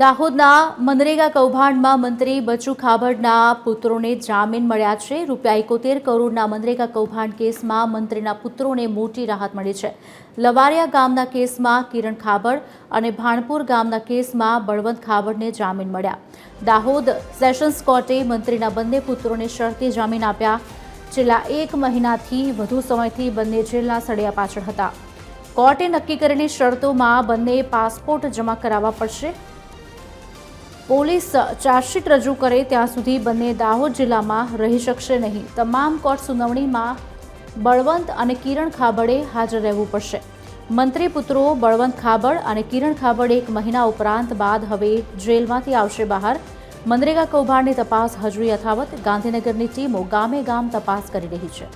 દાહોદના મનરેગા કૌભાંડમાં મંત્રી બચુ ખાબડના પુત્રોને જામીન મળ્યા છે. રૂપિયા એકોતેર કરોડના મનરેગા કૌભાંડ કેસમાં મંત્રીના પુત્રોને મોટી રાહત મળી છે. લવારિયા ગામના કેસમાં કિરણ ખાબડ અને ભાણપુર ગામના કેસમાં બળવંત ખાબડને જામીન મળ્યા. દાહોદ સેશન્સ કોર્ટે મંત્રીના બંને પુત્રોને શરતી જામીન આપ્યા. છેલ્લા એક મહિનાથી વધુ સમયથી બંને જેલના સળિયા પાછળ હતા. કોર્ટે નક્કી કરેલી શરતોમાં બંને પાસપોર્ટ જમા કરાવવા પડશે. પોલીસ ચાર્જશીટ રજૂ કરે ત્યાં સુધી બંને દાહોદ જિલ્લામાં રહી શકશે નહીં. તમામ કોર્ટ સુનાવણીમાં બળવંત અને કિરણ ખાબડે હાજર રહેવું પડશે. મંત્રી પુત્રો બળવંત ખાબડ અને કિરણ ખાબડ એક મહિના ઉપરાંત બાદ હવે જેલમાંથી આવશે બહાર. મનરેગા કૌભાંડની તપાસ હજુ યથાવત. ગાંધીનગરની ટીમો ગામે ગામ તપાસ કરી રહી છે.